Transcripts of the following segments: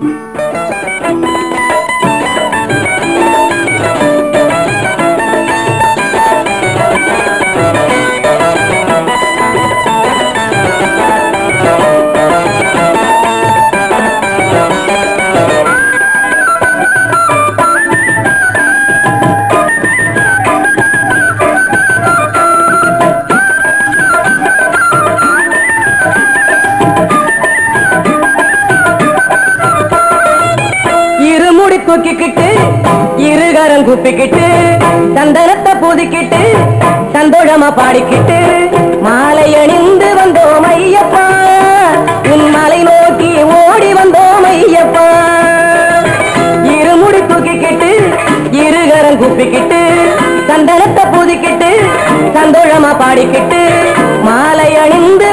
இருமுடி குத்திக்கிட்டு இருகரம் குப்பிக்கிட்டு சந்தனத்தை பூதிக்கிட்டு சந்தோஷமா பாடிக்கிட்டு மாலை அணிந்து வந்தோம் ஐயப்பா. உன் மலை நோக்கி ஓடி வந்தோம் ஐயப்பா. இருமுடி தூக்கிக்கிட்டு இருகரம் குப்பிக்கிட்டு சந்தனத்தை பூதிக்கிட்டு சந்தோஷமா பாடிக்கிட்டு மாலை அணிந்து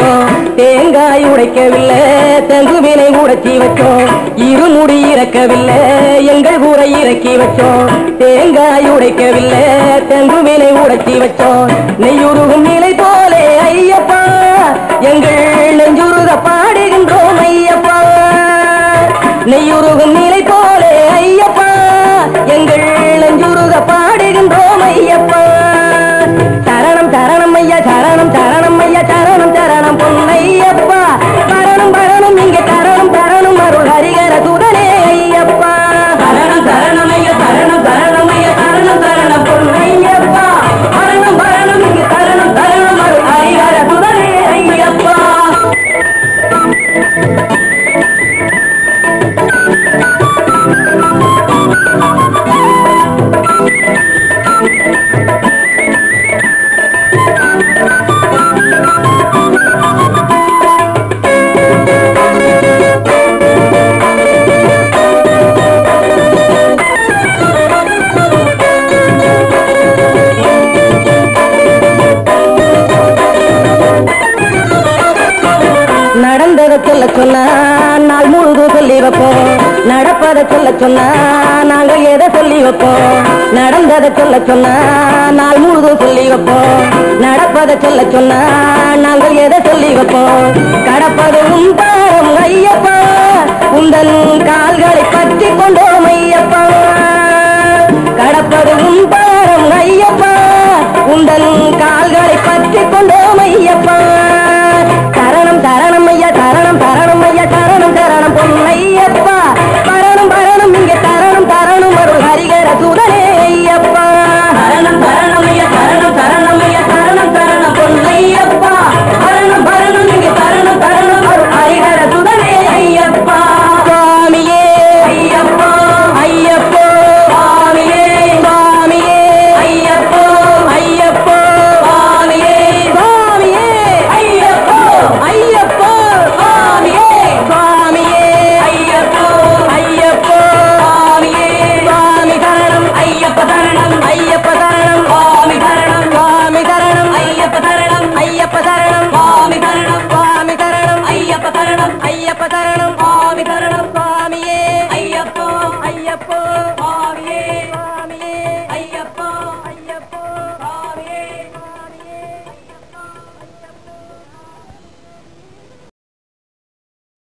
வச்சோம் தேங்காய் உடைக்கவில்லை தங்குவினை உடைச்சி வச்சோம். இருமுடி இறக்கவில்லை எங்கள் ஊரை இறக்கி வச்சோம். தேங்காய் உடைக்கவில்லை தங்குவினை உடைச்சி வச்சோம் சொல்ல சொன்னா நாள் முழுதும் சொல்லி வைப்போம். நடப்பதை சொல்ல சொன்னா நாங்க எதை சொல்லி வைப்போம். நடந்ததை சொல்ல சொன்னா நாள் முழுதும் சொல்லி வைப்போம். நடப்பதை சொல்ல சொன்னா நாங்கள் எதை சொல்லி வைப்போம். கடப்பதும் பாரம் ஐயப்பா. உந்தன் கால்களை பற்றி கொண்டோம் ஐயப்பா.